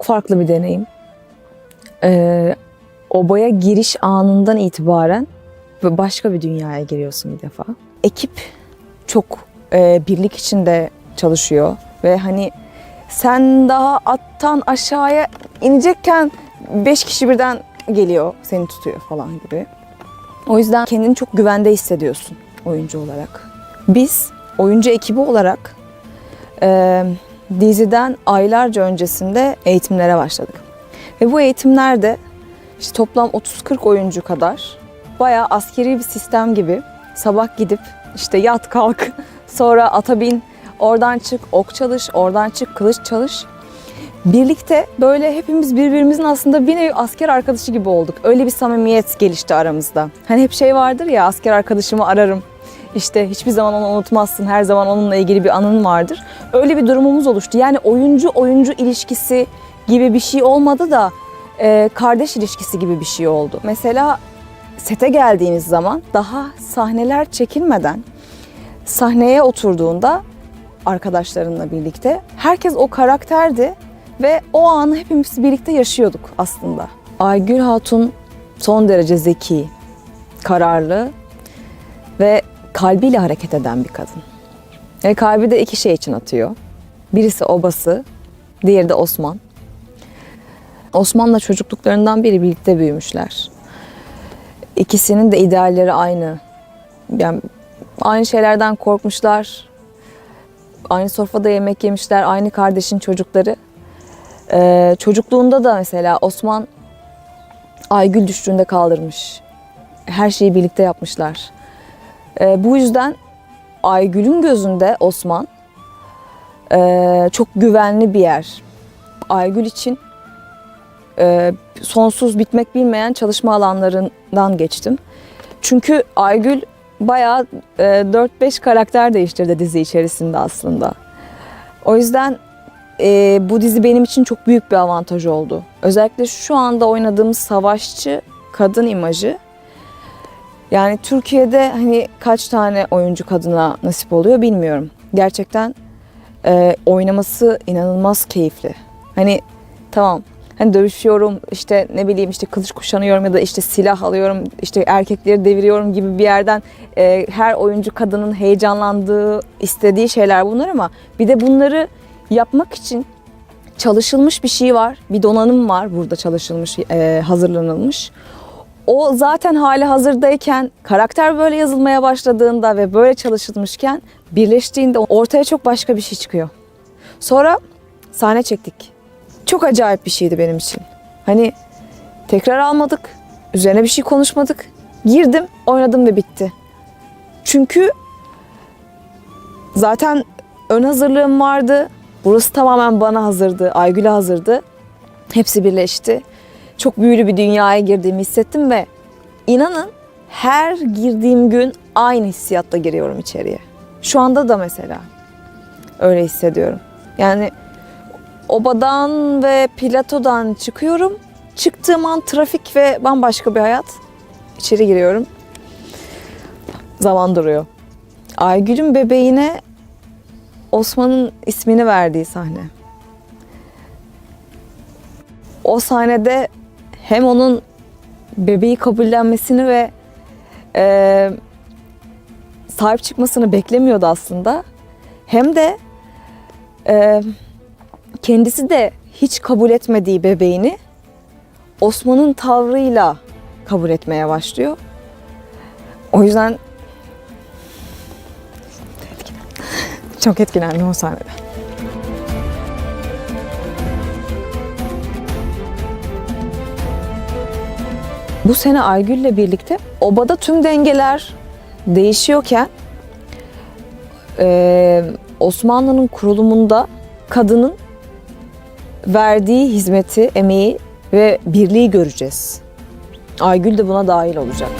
çok farklı bir deneyim. Ee, obaya giriş anından itibaren başka bir dünyaya giriyorsun bir defa. Ekip çok e, birlik içinde çalışıyor ve hani sen daha attan aşağıya inecekken beş kişi birden geliyor seni tutuyor falan gibi. O yüzden kendini çok güvende hissediyorsun oyuncu olarak. Biz oyuncu ekibi olarak e, diziden aylarca öncesinde eğitimlere başladık. Ve bu eğitimlerde işte toplam 30-40 oyuncu kadar bayağı askeri bir sistem gibi sabah gidip işte yat kalk sonra ata bin oradan çık ok çalış oradan çık kılıç çalış. Birlikte böyle hepimiz birbirimizin aslında bir nevi asker arkadaşı gibi olduk. Öyle bir samimiyet gelişti aramızda. Hani hep şey vardır ya asker arkadaşımı ararım. İşte hiçbir zaman onu unutmazsın. Her zaman onunla ilgili bir anın vardır. Öyle bir durumumuz oluştu. Yani oyuncu oyuncu ilişkisi gibi bir şey olmadı da e, kardeş ilişkisi gibi bir şey oldu. Mesela sete geldiğiniz zaman daha sahneler çekilmeden sahneye oturduğunda arkadaşlarınla birlikte herkes o karakterdi ve o anı hepimiz birlikte yaşıyorduk aslında. Aygül Hatun son derece zeki, kararlı ve kalbiyle hareket eden bir kadın. Ve kalbi de iki şey için atıyor. Birisi obası, diğeri de Osman. Osman'la çocukluklarından beri birlikte büyümüşler. İkisinin de idealleri aynı. Yani aynı şeylerden korkmuşlar. Aynı sofrada yemek yemişler. Aynı kardeşin çocukları. Ee, çocukluğunda da mesela Osman Aygül düştüğünde kaldırmış. Her şeyi birlikte yapmışlar. Ee, bu yüzden Aygül'ün gözünde Osman ee, çok güvenli bir yer. Aygül için e, sonsuz bitmek bilmeyen çalışma alanlarından geçtim. Çünkü Aygül bayağı e, 4-5 karakter değiştirdi dizi içerisinde aslında. O yüzden e, bu dizi benim için çok büyük bir avantaj oldu. Özellikle şu anda oynadığımız savaşçı kadın imajı. Yani Türkiye'de hani kaç tane oyuncu kadına nasip oluyor bilmiyorum. Gerçekten e, oynaması inanılmaz keyifli. Hani tamam hani dövüşüyorum işte ne bileyim işte kılıç kuşanıyorum ya da işte silah alıyorum işte erkekleri deviriyorum gibi bir yerden e, her oyuncu kadının heyecanlandığı istediği şeyler bunlar ama bir de bunları yapmak için çalışılmış bir şey var bir donanım var burada çalışılmış e, hazırlanılmış. O zaten hali hazırdayken karakter böyle yazılmaya başladığında ve böyle çalışılmışken birleştiğinde ortaya çok başka bir şey çıkıyor. Sonra sahne çektik. Çok acayip bir şeydi benim için. Hani tekrar almadık, üzerine bir şey konuşmadık. Girdim, oynadım ve bitti. Çünkü zaten ön hazırlığım vardı. Burası tamamen bana hazırdı, Aygül'e hazırdı. Hepsi birleşti. Çok büyülü bir dünyaya girdiğimi hissettim ve inanın her girdiğim gün aynı hissiyatla giriyorum içeriye. Şu anda da mesela öyle hissediyorum. Yani obadan ve platodan çıkıyorum. Çıktığım an trafik ve bambaşka bir hayat. İçeri giriyorum. Zaman duruyor. Aygül'ün bebeğine Osman'ın ismini verdiği sahne. O sahnede hem onun bebeği kabullenmesini ve e, sahip çıkmasını beklemiyordu aslında. Hem de e, kendisi de hiç kabul etmediği bebeğini Osman'ın tavrıyla kabul etmeye başlıyor. O yüzden çok etkilendim o sahnede. Bu sene Aygül'le birlikte obada tüm dengeler değişiyorken e, Osmanlı'nın kurulumunda kadının verdiği hizmeti, emeği ve birliği göreceğiz. Aygül de buna dahil olacak.